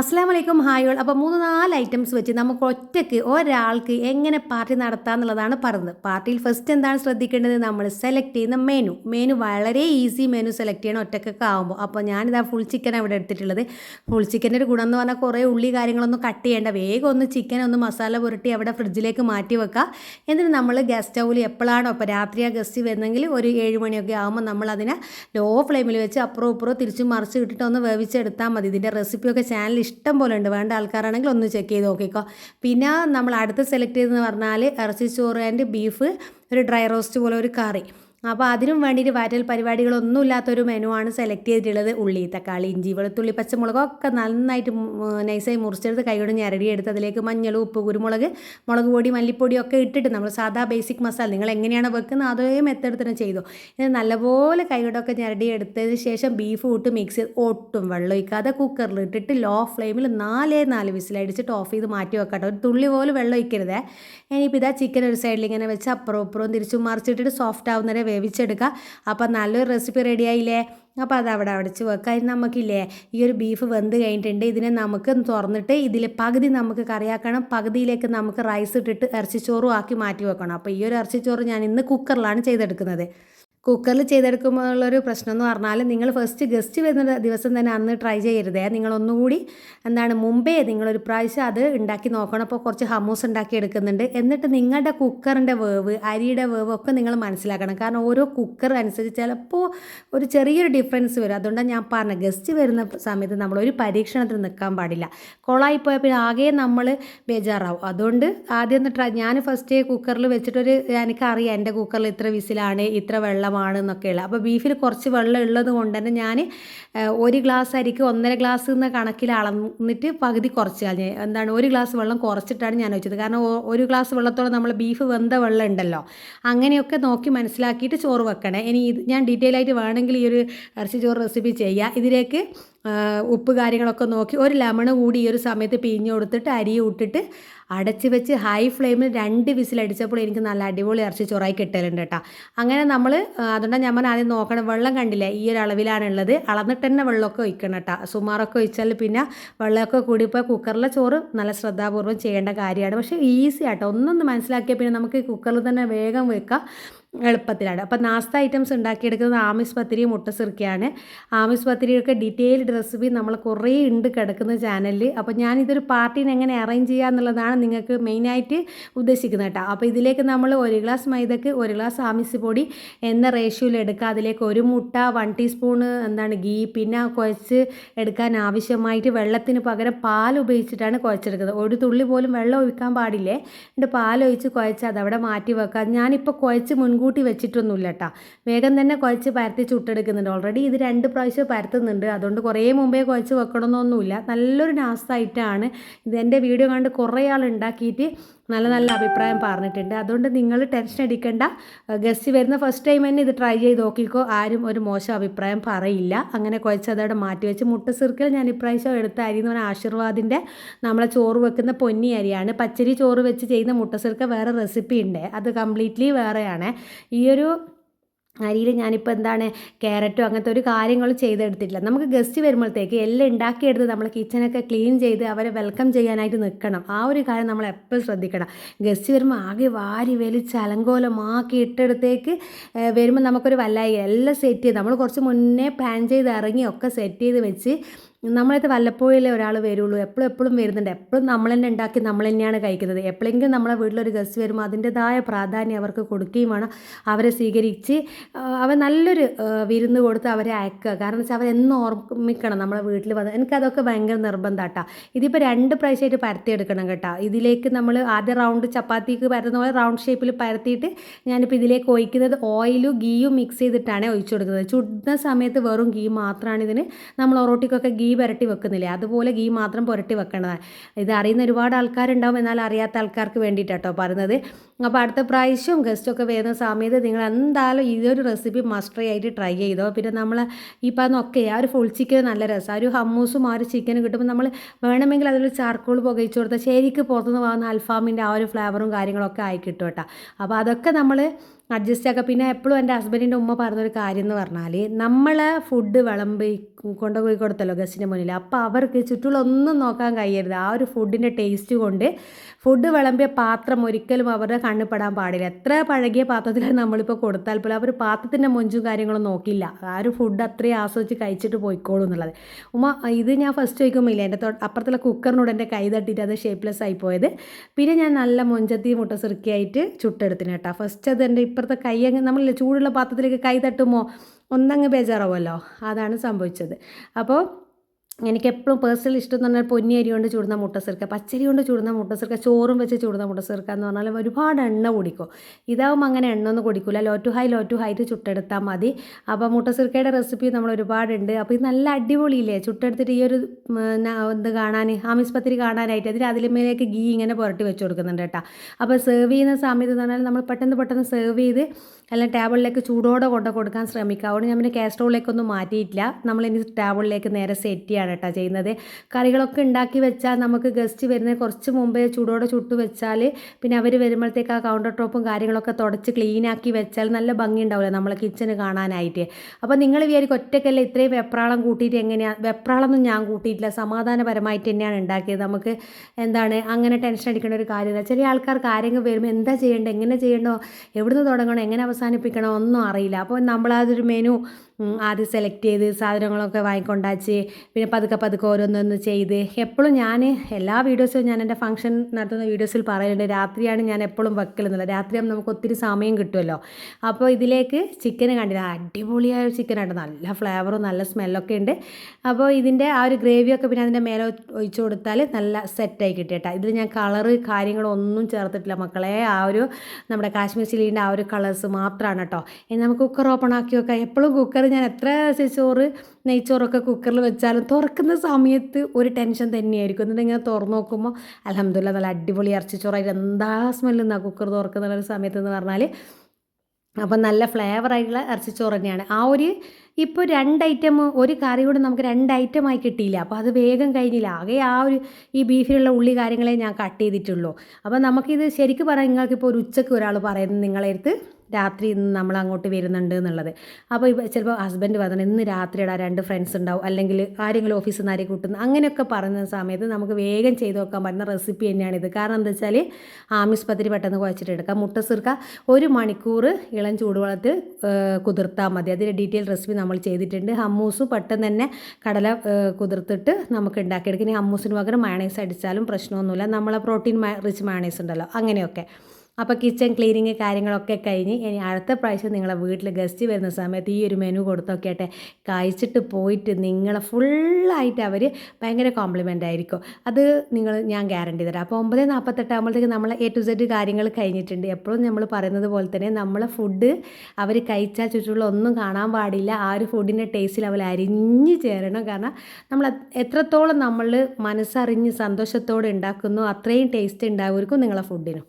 അസ്സാം വലൈക്കും ഹായോൾ അപ്പോൾ മൂന്ന് നാല് ഐറ്റംസ് വെച്ച് നമുക്ക് ഒറ്റയ്ക്ക് ഒരാൾക്ക് എങ്ങനെ പാർട്ടി നടത്താമെന്നുള്ളതാണ് പറഞ്ഞത്. പാർട്ടിയിൽ ഫസ്റ്റ് എന്താണ് ശ്രദ്ധിക്കേണ്ടത്? നമ്മൾ സെലക്ട് ചെയ്യുന്ന മെനു മെനു വളരെ ഈസി മെനു സെലക്ട് ചെയ്യണം ഒറ്റക്കൊക്കെ ആകുമ്പോൾ അപ്പോൾ ഞാനിതാ ഫുൾ ചിക്കൻ അവിടെ എടുത്തിട്ടുള്ളത്. ഫുൾ ചിക്കന്റെ ഒരു ഗുണം എന്ന് പറഞ്ഞാൽ കുറേ ഉള്ളി കാര്യങ്ങളൊന്നും കട്ട് ചെയ്യേണ്ട. വേഗം ഒന്ന് ചിക്കൻ ഒന്ന് മസാല പുരട്ടി അവിടെ ഫ്രിഡ്ജിലേക്ക് മാറ്റി വെക്കുക. എന്നിട്ട് നമ്മൾ ഗസ്റ്റ് സ്റ്റൗവിൽ എപ്പോഴാണോ അപ്പോൾ രാത്രി ആ ഗസ്റ്റ് വരുന്നെങ്കിൽ ഒരു ഏഴ് മണിയൊക്കെ ആകുമ്പോൾ നമ്മൾ അതിനെ ലോ ഫ്ലെയിമിൽ വെച്ച് അപ്പുറം ഇപ്പുറം തിരിച്ചും മറിച്ച് ഇട്ടിട്ട് ഒന്ന് വേവിച്ചെടുത്താൽ മതി. ഇതിന്റെ റെസിപ്പിയൊക്കെ ചാനൽ ഇഷ്ടം പോലെ ഉണ്ട് വേണ്ട ആൾക്കാരാണെങ്കിൽ ഒന്ന് ചെക്ക് ചെയ്ത് നോക്കിക്കോ. പിന്നെ നമ്മൾ അടുത്ത് സെലക്ട് ചെയ്തെന്ന് പറഞ്ഞാൽ ഇറച്ചി ചോറ് ആൻഡ് ബീഫ് ഒരു ഡ്രൈ റോസ്റ്റ് പോലെ ഒരു കറി. അപ്പോൾ അതിനും വേണ്ടിയിട്ട് വാറ്റൽ പരിപാടികളൊന്നും ഇല്ലാത്തൊരു മെനു ആണ് സെലക്ട് ചെയ്തിട്ടുള്ളത്. ഉള്ളി തക്കാളി ഇഞ്ചി വെളുത്തുള്ളി പച്ചമുളകൊക്കെ നന്നായിട്ട് നൈസായി മുറിച്ചെടുത്ത് കൈകൊണ്ട് ഞരടിയെടുത്ത് അതിലേക്ക് മഞ്ഞൾ ഉപ്പ് കുരുമുളക് മുളക് പൊടി മല്ലിപ്പൊടി ഒക്കെ ഇട്ടിട്ട് നമ്മൾ സാധാ ബേസിക് മസാല നിങ്ങൾ എങ്ങനെയാണ് വെക്കുന്നത് അതേ മെത്തേഡ് തന്നെ ചെയ്തു. ഇത് നല്ലപോലെ കൈകൊണ്ടൊക്കെ ഞരടിയെടുത്തതിന് ശേഷം ബീഫ് ഇട്ട് മിക്സ് ചെയ്ത് ഒട്ടും വെള്ളം ഒഴിക്കാതെ കുക്കറിൽ ഇട്ടിട്ട് ലോ ഫ്ലെയിമിൽ നാലേ നാല് വിസിലടിച്ചിട്ട് ഓഫ് ചെയ്ത് മാറ്റി വെക്കട്ടെ. ഒരു തുള്ളി പോലും വെള്ളം ഒഴിക്കരുതേ. ഇനിയിപ്പോൾ ഇതാ ചിക്കൻ ഒരു സൈഡിൽ ഇങ്ങനെ വെച്ച് അപ്പുറം അപ്പുറം തിരിച്ചും മറിച്ചിട്ടിട്ട് സോഫ്റ്റ് ആവുന്നവരെ വേവിച്ചെടുക്കുക അപ്പോൾ നല്ലൊരു റെസിപ്പി റെഡിയായില്ലേ അപ്പോൾ അത് അവിടെ അടച്ച് വെക്കുക അതിന് നമുക്കില്ലേ ഈ ഒരു ബീഫ് വെന്ത് കഴിഞ്ഞിട്ടുണ്ട്. ഇതിനെ നമുക്ക് തുറന്നിട്ട് ഇതിൽ പകുതി നമുക്ക് കറിയാക്കണം. പകുതിയിലേക്ക് നമുക്ക് റൈസ് ഇട്ടിട്ട് ഇറച്ചിച്ചോറും ആക്കി മാറ്റി വെക്കണം. അപ്പോൾ ഈ ഒരു ഇറച്ചിച്ചോറ് ഞാൻ ഇന്ന് കുക്കറിലാണ് ചെയ്തെടുക്കുന്നത്. കുക്കറിൽ ചെയ്തെടുക്കുമ്പോഴുള്ളൊരു പ്രശ്നം എന്ന് പറഞ്ഞാൽ നിങ്ങൾ ഫസ്റ്റ് ഗസ്റ്റ് വരുന്ന ദിവസം തന്നെ അന്ന് ട്രൈ ചെയ്യരുതേ. നിങ്ങൾ ഒന്നുകൂടി എന്താണ് മുമ്പേ നിങ്ങളൊരു പ്രാവശ്യം അത് ഉണ്ടാക്കി നോക്കണം. അപ്പോൾ കുറച്ച് ഹമൂസ് ഉണ്ടാക്കി എടുക്കുന്നുണ്ട്. എന്നിട്ട് നിങ്ങളുടെ കുക്കറിന്റെ വേവ് അരിയുടെ വേവ് ഒക്കെ നിങ്ങൾ മനസ്സിലാക്കണം. കാരണം ഓരോ കുക്കർ അനുസരിച്ച് ചിലപ്പോൾ ഒരു ചെറിയൊരു ഡിഫറൻസ് വരും. അതുകൊണ്ടാണ് ഞാൻ പറഞ്ഞത് ഗസ്റ്റ് വരുന്ന സമയത്ത് നമ്മൾ ഒരു പരീക്ഷണത്തിൽ നിൽക്കാൻ പാടില്ല. കൊളായി പോയാൽ പിന്നെ ആകെ നമ്മൾ ബേജാറാവും. അതുകൊണ്ട് ആദ്യം ഒന്ന് ട്രൈ ഞാൻ ഫസ്റ്റ് കുക്കറിൽ വെച്ചിട്ടൊരു എനിക്കറിയാം എന്റെ കുക്കറിൽ ഇത്ര വിസിലാണ് ഇത്ര വെള്ളം വെള്ളമാണ് എന്നൊക്കെയുള്ള. അപ്പോൾ ബീഫിൽ കുറച്ച് വെള്ളം ഉള്ളത് കൊണ്ട് തന്നെ ഞാൻ ഒരു ഗ്ലാസ് അരിക്ക് ഒന്നര ഗ്ലാസ് എന്ന കണക്കിൽ അളന്നിട്ട് പകുതി കുറച്ച് കളഞ്ഞ്. എന്താണ് ഒരു ഗ്ലാസ് വെള്ളം കുറച്ചിട്ടാണ് ഞാൻ വെച്ചത്. കാരണം ഒരു ഗ്ലാസ് വെള്ളത്തോളം നമ്മൾ ബീഫ് വെന്ത വെള്ളം ഉണ്ടല്ലോ. അങ്ങനെയൊക്കെ നോക്കി മനസ്സിലാക്കിയിട്ട് ചോറ് വെക്കണേ. ഇനി ഇത് ഞാൻ ഡീറ്റെയിൽ ആയിട്ട് വേണമെങ്കിൽ ഈ ഒരു ഇറച്ചി ചോറ് റെസിപ്പി ചെയ്യുക ഇതിലേക്ക് ഉപ്പ് കാര്യങ്ങളൊക്കെ നോക്കി ഒരു ലെമൺ കൂടി ഈ ഒരു സമയത്ത് പിഴിഞ്ഞ് കൊടുത്തിട്ട് അരി ഇട്ടിട്ട് അടച്ച് വെച്ച് ഹൈ ഫ്ലെയിമിൽ രണ്ട് വിസിലടിച്ചപ്പോൾ എനിക്ക് നല്ല അടിപൊളി ഇറച്ചി ചൊറായി കിട്ടലുണ്ട് കേട്ടോ. അങ്ങനെ നമ്മൾ അതുകൊണ്ടാണ് ഞാൻ ആദ്യം നോക്കണം. വെള്ളം കണ്ടില്ലേ? ഈ ഒരു അളവിലാണുള്ളത്. അളന്നിട്ട് തന്നെ വെള്ളമൊക്കെ ഒഴിക്കണം കേട്ടോ. സുമാറൊക്കെ ഒഴിച്ചാൽ പിന്നെ വെള്ളമൊക്കെ കൂടിപ്പോൾ കുക്കറിലെ ചോറ് നല്ല ശ്രദ്ധാപൂർവം ചെയ്യേണ്ട കാര്യമാണ്. പക്ഷേ ഈസി ആട്ടോ. ഒന്നൊന്ന് മനസ്സിലാക്കിയാൽ പിന്നെ നമുക്ക് കുക്കറിൽ തന്നെ വേഗം വെക്കാം. എളുപ്പത്തിലാണ്. അപ്പോൾ നാസ്ത ഐറ്റംസ് ഉണ്ടാക്കിയെടുക്കുന്നത് ആമിസ് പത്തിരി മുട്ട സിർക്കിയാണ്. ആമിസ് പത്തിരിയൊക്കെ ഡീറ്റെയിൽഡ് റെസിപ്പി നമ്മൾ കുറേ ഉണ്ട് കിടക്കുന്ന ചാനലിൽ അപ്പോൾ ഞാനിതൊരു പാർട്ടീനെ എങ്ങനെ അറേഞ്ച് ചെയ്യുക എന്നുള്ളതാണ് നിങ്ങൾക്ക് മെയിനായിട്ട് ഉദ്ദേശിക്കുന്നത് കേട്ടോ. അപ്പോൾ ഇതിലേക്ക് നമ്മൾ ഒരു ഗ്ലാസ് മൈദക്ക് ഒരു ഗ്ലാസ് ആമിസ് പൊടി എന്ന റേഷ്യോയിൽ എടുക്കുക. അതിലേക്ക് ഒരു മുട്ട വൺ ടീസ്പൂണ് എന്താണ് ഗീ പിന്നെ കുഴച്ച് എടുക്കാൻ ആവശ്യമായിട്ട് വെള്ളത്തിന് പകരം പാൽ ഉപയോഗിച്ചിട്ടാണ് കുഴച്ചെടുക്കുന്നത്. ഒരു തുള്ളി പോലും വെള്ളം ഒഴിക്കാൻ പാടില്ലേ? എന്നിട്ട് പാൽ ഒഴിച്ച് കുഴച്ച് അതവിടെ മാറ്റി വെക്കുക. ഞാനിപ്പോൾ കുഴച്ച് മുൻകൂട്ടി മുൻകൂട്ടി വെച്ചിട്ടൊന്നുമില്ല കേട്ടോ വേഗം തന്നെ കുഴച്ച് പരത്തി ചുട്ടെടുക്കുന്നുണ്ട് ഓൾറെഡി ഇത് രണ്ട് പ്രാവശ്യം പരത്തുന്നുണ്ട്. അതുകൊണ്ട് കുറേ മുമ്പേ കുഴച്ച് വെക്കണമെന്നൊന്നുമില്ല. നല്ലൊരു നാസ്തായിട്ടാണ് ഇത് എന്റെ വീഡിയോ കണ്ട് കുറേ ആൾ ഉണ്ടാക്കിയിട്ട് നല്ല നല്ല അഭിപ്രായം പറഞ്ഞിട്ടുണ്ട്. അതുകൊണ്ട് നിങ്ങൾ ടെൻഷൻ അടിക്കേണ്ട. ഗസ്റ്റ് വരുന്ന ഫസ്റ്റ് ടൈം തന്നെ ഇത് ട്രൈ ചെയ്ത് നോക്കിക്കോ. ആരും ഒരു മോശം അഭിപ്രായം പറയില്ല. അങ്ങനെ കുഴച്ച് അതവിടെ മാറ്റി വെച്ച് മുട്ട സിർക്കിൽ ഞാൻ ഇപ്രാവശ്യം എടുത്ത അരി എന്ന് പറഞ്ഞാൽ ആശീർവാദിന്റെ നമ്മളെ ചോറ് വെക്കുന്ന പൊന്നി അരിയാണ്. പച്ചരി ചോറ് വെച്ച് ചെയ്യുന്ന മുട്ട സിർക്ക വേറെ റെസിപ്പി ഉണ്ട്. അത് കംപ്ലീറ്റ്ലി വേറെയാണ്. ഈ ഒരു അരിയിൽ ഞാനിപ്പോൾ എന്താണ് ക്യാരറ്റോ അങ്ങനത്തെ ഒരു കാര്യങ്ങളും ചെയ്തെടുത്തിട്ടില്ല. നമുക്ക് ഗസ്റ്റ് വരുമ്പോഴത്തേക്ക് എല്ലാം ഉണ്ടാക്കിയെടുത്ത് നമ്മൾ കിച്ചനൊക്കെ ക്ലീൻ ചെയ്ത് അവരെ വെൽക്കം ചെയ്യാനായിട്ട് നിൽക്കണം. ആ ഒരു കാര്യം നമ്മൾ എപ്പോഴും ശ്രദ്ധിക്കണം. ഗസ്റ്റ് വരുമ്പോൾ ആകെ വാരി വലിച്ച് അലങ്കോലമാക്കി ഇട്ടെടുത്തേക്ക് വരുമ്പോൾ നമുക്കൊരു വല്ലായി എല്ലാം സെറ്റ് ചെയ്ത് നമ്മൾ കുറച്ച് മുന്നേ പ്ലാൻ ചെയ്ത് ഇറങ്ങി ഒക്കെ സെറ്റ് ചെയ്ത് വെച്ച് നമ്മളത് വല്ലപ്പോഴല്ലേ ഒരാൾ വരുള്ളൂ. എപ്പോഴും എപ്പോഴും വരുന്നുണ്ട്. എപ്പോഴും നമ്മൾ തന്നെ ഉണ്ടാക്കി നമ്മൾ തന്നെയാണ് കഴിക്കുന്നത്. എപ്പോഴെങ്കിലും നമ്മളെ വീട്ടിലൊരു ഗസ്റ്റ് വരുമ്പോൾ അതിന്റെതായ പ്രാധാന്യം അവർക്ക് കൊടുക്കുകയും വേണം. അവരെ സ്വീകരിച്ച് അവർ നല്ലൊരു വിരുന്ന് കൊടുത്ത് അവരെ അയക്കുക. കാരണം വെച്ചാൽ അവരെന്നും ഓർമ്മിക്കണം നമ്മളെ വീട്ടിൽ വന്ന്. എനിക്കതൊക്കെ ഭയങ്കര നിർബന്ധം കേട്ടോ ഇതിപ്പോൾ രണ്ട് പ്രാവശ്യമായിട്ട് പരത്തിയെടുക്കണം കേട്ടോ. ഇതിലേക്ക് നമ്മൾ ആദ്യ റൗണ്ട് ചപ്പാത്തിക്ക് പരത്തുന്ന പോലെ റൗണ്ട് ഷേപ്പിൽ പരത്തിയിട്ട് ഞാനിപ്പോൾ ഇതിലേക്ക് ഒഴിക്കുന്നത് ഓയിലും ഗീയും മിക്സ് ചെയ്തിട്ടാണ് ഒഴിച്ചു കൊടുക്കുന്നത്. ചുടുന്ന സമയത്ത് വെറും ഗീ മാത്രമാണ് ഇതിന്. നമ്മൾ ഒറോട്ടിക്കൊക്കെ ഗീ പുരട്ടി വെക്കുന്നില്ലേ? അതുപോലെ ഗീ മാത്രം പുരട്ടി വെക്കണതാണ് ഇത് അറിയുന്ന ഒരുപാട് ആൾക്കാരുണ്ടാവും എന്നാൽ അറിയാത്ത ആൾക്കാർക്ക് വേണ്ടിയിട്ടോ പറയുന്നത്. അപ്പോൾ അടുത്ത പ്രാവശ്യം ഗസ്റ്റൊക്കെ വരുന്ന സമയത്ത് നിങ്ങൾ എന്തായാലും ഇതൊരു റെസിപ്പി മസ്റ്ററി ആയിട്ട് ട്രൈ ചെയ്തോ? പിന്നെ നമ്മൾ ഈ പറഞ്ഞൊക്കെ ആ ഒരു ഫുൾ ചിക്കൻ നല്ല രസം. ആ ഒരു ഹമ്മൂസും ആ ഒരു ചിക്കനും കിട്ടുമ്പോൾ നമ്മൾ വേണമെങ്കിൽ അതിൽ ചാർക്കോൾ പുകയിച്ചു കൊടുത്താൽ ശരിക്ക് പുറത്തുനിന്ന് വാങ്ങുന്ന അൽഫാമിന്റെ ആ ഒരു ഫ്ലേവറും കാര്യങ്ങളൊക്കെ ആയി കിട്ടും കേട്ടോ. അപ്പോൾ അതൊക്കെ നമ്മൾ അഡ്ജസ്റ്റ് ആക്കുക പിന്നെ എപ്പോഴും എന്റെ ഹസ്ബൻഡിന്റെ ഉമ്മ പറഞ്ഞൊരു കാര്യം എന്ന് പറഞ്ഞാൽ നമ്മൾ ഫുഡ് വിളമ്പി കൊണ്ടുപോയി കൊടുത്തല്ലോ ഗസ്റ്റിന്റെ മുന്നിൽ. അപ്പോൾ അവർക്ക് ചുറ്റുള്ളൊന്നും നോക്കാൻ കഴിയരുത്. ആ ഒരു ഫുഡിന്റെ ടേസ്റ്റ് കൊണ്ട് ഫുഡ് വിളമ്പിയ പാത്രം ഒരിക്കലും അവരുടെ കണ്ണിൽ പെടാൻ പാടില്ല. എത്ര പഴകിയ പാത്രത്തിലാണ് നമ്മളിപ്പോൾ കൊടുത്താൽ പോലും അവർ പാത്രത്തിന്റെ മുഞ്ചും കാര്യങ്ങളും നോക്കില്ല. ആ ഒരു ഫുഡ് അത്രയും ആസ്വദിച്ച് കഴിച്ചിട്ട് പോയിക്കോളൂ എന്നുള്ളത്. ഉമ്മ ഇത് ഞാൻ ഫസ്റ്റ് ചോദിക്കുമ്പോൾ എന്റെ അപ്പുറത്തുള്ള കുക്കറിനോട് എന്റെ കൈ തട്ടിയിട്ട് അത് ഷേപ്പ്ലെസ് ആയി പോയത്. പിന്നെ ഞാൻ നല്ല മൊഞ്ചത്തി മുട്ട സുറുക്കിയായിട്ട് ചുട്ടെടുത്തിന് കേട്ടോ. ഫസ്റ്റ് അത് എന്റെ ഇപ്പുറത്തെ കൈ അങ്ങ് നമ്മൾ ചൂടുള്ള പാത്രത്തിലേക്ക് കൈ തട്ടുമോ? ഒന്നങ്ങ് ബേജാറാവുമല്ലോ. അതാണ് സംഭവിച്ചത്. അപ്പോൾ എനിക്ക് എപ്പോഴും പേഴ്സണൽ ഇഷ്ടം എന്ന് പറഞ്ഞാൽ പൊന്നി അരി കൊണ്ട് ചൂടുന്ന മുട്ട സിർക്ക. പച്ചരി കൊണ്ട് ചൂടുന്ന മുട്ട സിർക്ക. ചോറും വെച്ച് ചൂടുന്ന മുട്ട സിർക്ക എന്ന് പറഞ്ഞാൽ ഒരുപാട് എണ്ണ കുടിക്കും. ഇതാവും അങ്ങനെ എണ്ണ ഒന്നും കുടിക്കില്ല low to high low to height ചുട്ടെടുത്താൽ മതി. അപ്പോൾ മുട്ട സിർക്കയുടെ റെസിപ്പി നമ്മൾ ഒരുപാടുണ്ട്. അപ്പോൾ ഇത് നല്ല അടിപൊളിയില്ലേ? ചുട്ടെടുത്തിട്ട് ഈ ഒരു എന്ത് കാണാൻ ആമിസ് പത്തിരി കാണാനായിട്ട് അതിൽ അതിലുമേലേക്ക് ഗീ ഇങ്ങനെ പുരട്ടി വെച്ച് കൊടുക്കുന്നുണ്ട് കേട്ടോ. അപ്പോൾ സെർവ് ചെയ്യുന്ന സമയത്ത് എന്ന് പറഞ്ഞാൽ നമ്മൾ പെട്ടെന്ന് പെട്ടെന്ന് സെർവ് ചെയ്ത് എല്ലാം ടേബിളിലേക്ക് ചൂടോടെ കൊണ്ട് കൊടുക്കാൻ ശ്രമിക്കുക. അതുകൊണ്ട് ഞാൻ പിന്നെ കാസ്ട്രോളിലേക്കൊന്നും മാറ്റിയിട്ടില്ല. നമ്മൾ ഇനി ടേബിളിലേക്ക് നേരെ സെറ്റ് ചെയ്യാണ് കേട്ടോ ചെയ്യുന്നത്. കറികളൊക്കെ ഉണ്ടാക്കി വെച്ചാൽ നമുക്ക് ഗസ്റ്റ് വരുന്ന കുറച്ച് മുമ്പേ ചൂടോടെ ചുട്ടു വെച്ചാൽ പിന്നെ അവർ വരുമ്പോഴത്തേക്ക് ആ കൗണ്ടർ ടോപ്പും കാര്യങ്ങളൊക്കെ തുടച്ച് ക്ലീനാക്കി വെച്ചാൽ നല്ല ഭംഗി ഉണ്ടാവില്ല നമ്മളെ കിച്ചന് കാണാനായിട്ട്. അപ്പോൾ നിങ്ങൾ വിചാരിക്കും ഒറ്റയ്ക്കല്ല ഇത്രയും വെപ്രാളം കൂട്ടിയിട്ട് എങ്ങനെയാണ് വെപ്രാളമൊന്നും ഞാൻ കൂട്ടിയിട്ടില്ല. സമാധാനപരമായിട്ട് തന്നെയാണ് ഉണ്ടാക്കിയത്. നമുക്ക് എന്താണ് അങ്ങനെ ടെൻഷൻ അടിക്കേണ്ട ഒരു കാര്യമില്ല. ചില ആൾക്കാർ കാര്യങ്ങൾ വരുമ്പോൾ എന്താ ചെയ്യേണ്ടത്? എങ്ങനെ ചെയ്യണോ? എവിടുന്ന് തുടങ്ങണം? എങ്ങനെ അവസാനിപ്പിക്കണോ അറിയില്ല. അപ്പോൾ നമ്മളതൊരു മെനു ആദ്യം സെലക്ട് ചെയ്ത് സാധനങ്ങളൊക്കെ വാങ്ങിക്കൊണ്ടാച്ച് പിന്നെ പതുക്കെ പതുക്കെ ഓരോന്നൊന്ന് ചെയ്ത്. എപ്പോഴും ഞാൻ എല്ലാ വീഡിയോസും ഞാൻ എന്റെ ഫംഗ്ഷൻ നടത്തുന്ന വീഡിയോസിൽ പറയുന്നുണ്ട് രാത്രിയാണ് ഞാൻ എപ്പോഴും വെക്കലെന്നുള്ളത് രാത്രിയാകുമ്പോൾ നമുക്ക് ഒത്തിരി സമയം കിട്ടുമല്ലോ അപ്പോൾ ഇതിലേക്ക് ചിക്കൻ കണ്ടില്ല? അടിപൊളിയായ ചിക്കൻ ഉണ്ട് നല്ല ഫ്ലേവറും നല്ല സ്മെല്ലൊക്കെ ഉണ്ട്. അപ്പോൾ ഇതിന്റെ ആ ഒരു ഗ്രേവിയൊക്കെ പിന്നെ അതിന്റെ മേലെ ഒഴിച്ചു കൊടുത്താൽ നല്ല സെറ്റായി കിട്ടിയിട്ടാ ഇതിൽ ഞാൻ കളറ് കാര്യങ്ങളൊന്നും ചേർത്തിട്ടില്ല. മക്കളെ ആ ഒരു നമ്മുടെ കാശ്മീർ ചില്ലീന്റെ ആ ഒരു കളേഴ്സ് മാത്രമാണ് കേട്ടോ. ഇനി നമുക്ക് കുക്കർ ഓപ്പൺ ആക്കി വെക്കാം. എപ്പോഴും കുക്കർ ഞാൻ എത്ര ചോറ് നെയ്ച്ചോറൊക്കെ കുക്കറിൽ വെച്ചാലും തുറക്കുന്ന സമയത്ത് ഒരു ടെൻഷൻ തന്നെയായിരിക്കും. എന്നിട്ട് ഇങ്ങനെ തുറന്ന് നോക്കുമ്പോൾ അലഹമ്മദില്ല നല്ല അടിപൊളി ഇറച്ചിച്ചോറായിട്ട് എന്താ സ്മെല്ലെന്നാ കുക്കർ തുറക്കുന്ന ഒരു സമയത്ത് എന്ന് പറഞ്ഞാൽ അപ്പം നല്ല ഫ്ലേവർ ആയിട്ടുള്ള ഇറച്ചിച്ചോറ് തന്നെയാണ്. ആ ഒരു ഇപ്പോൾ രണ്ട് ഐറ്റം ഒരു കറി കൂടെ നമുക്ക് രണ്ട് ഐറ്റമായി കിട്ടിയില്ല. അപ്പോൾ അത് വേഗം കഴിഞ്ഞില്ല. ആകെ ആ ഒരു ഈ ബീഫിലുള്ള ഉള്ളി കാര്യങ്ങളെ ഞാൻ കട്ട് ചെയ്തിട്ടുള്ളൂ. അപ്പോൾ നമുക്കിത് ശരിക്കും പറയാം. നിങ്ങൾക്കിപ്പോൾ ഒരു ഉച്ചയ്ക്ക് ഒരാൾ പറയുന്നത് നിങ്ങളെ അടുത്ത് രാത്രി ഇന്ന് നമ്മൾ അങ്ങോട്ട് വരുന്നുണ്ട് എന്നുള്ളത്. അപ്പോൾ ചിലപ്പോൾ ഹസ്ബൻഡ് പറഞ്ഞു ഇന്ന് രാത്രി ഇടാ രണ്ട് ഫ്രണ്ട്സ് ഉണ്ടാവും. അല്ലെങ്കിൽ ആരെങ്കിലും ഓഫീസിൽ നിന്ന് ആരെയും കൂട്ടുന്നു അങ്ങനെയൊക്കെ പറയുന്ന സമയത്ത് നമുക്ക് വേഗം ചെയ്ത് നോക്കാൻ പറ്റുന്ന റെസിപ്പി തന്നെയാണിത് കാരണം എന്താ വെച്ചാൽ ആമിസ് പത്തിരി പെട്ടെന്ന് കുഴച്ചിട്ട് എടുക്കാം. മുട്ട സിർക്ക ഒരു മണിക്കൂർ ഇളം ചൂടുവെള്ളത്തിൽ കുതിർത്താൽ മതി. അതിന്റെ ഡീറ്റെയിൽ റെസിപ്പി നമ്മൾ ചെയ്തിട്ടുണ്ട്. ഹമ്മൂസ് പെട്ടെന്ന് തന്നെ കടല കുതിർത്തിട്ട് നമുക്ക് ഉണ്ടാക്കിയെടുക്കാം. ഇനി ഹമ്മൂസിന് പകരം മയണൈസ് അടിച്ചാലും പ്രശ്നമൊന്നുമില്ല. നമ്മളെ പ്രോട്ടീൻ റിച്ച് മയണൈസ് ഉണ്ടല്ലോ. അങ്ങനെയൊക്കെ. അപ്പോൾ കിച്ചൺ ക്ലീനിങ് കാര്യങ്ങളൊക്കെ കഴിഞ്ഞ് ഇനി അടുത്ത പ്രാവശ്യം നിങ്ങളെ വീട്ടിൽ ഗസ്റ്റ് വരുന്ന സമയത്ത് ഈ ഒരു മെനു കൊടുത്തൊക്കെയാട്ടെ കഴിച്ചിട്ട് പോയിട്ട് നിങ്ങളെ ഫുള്ളായിട്ട് അവർ ഭയങ്കര കോംപ്ലിമെന്റ് ആയിരിക്കും. അത് നിങ്ങൾ ഞാൻ ഗ്യാരണ്ടി തരാം. അപ്പോൾ ഒമ്പത് നാൽപ്പത്തെട്ടാകുമ്പോഴത്തേക്ക് നമ്മൾ എ ടു സെഡ് കാര്യങ്ങൾ കഴിഞ്ഞിട്ടുണ്ട്. എപ്പോഴും നമ്മൾ പറയുന്നത് പോലെ തന്നെ നമ്മളെ ഫുഡ് അവർ കഴിച്ചാൽ ചുറ്റുള്ള ഒന്നും കാണാൻ പാടില്ല. ആ ഒരു ഫുഡിന്റെ ടേസ്റ്റിൽ അവർ അരിഞ്ഞ് ചേരണം. കാരണം നമ്മൾ എത്രത്തോളം നമ്മൾ മനസ്സറിഞ്ഞ് സന്തോഷത്തോടെ ഉണ്ടാക്കുന്നു അത്രയും ടേസ്റ്റ് ഉണ്ടാവുമായിരിക്കും നിങ്ങളെ ഫുഡിനും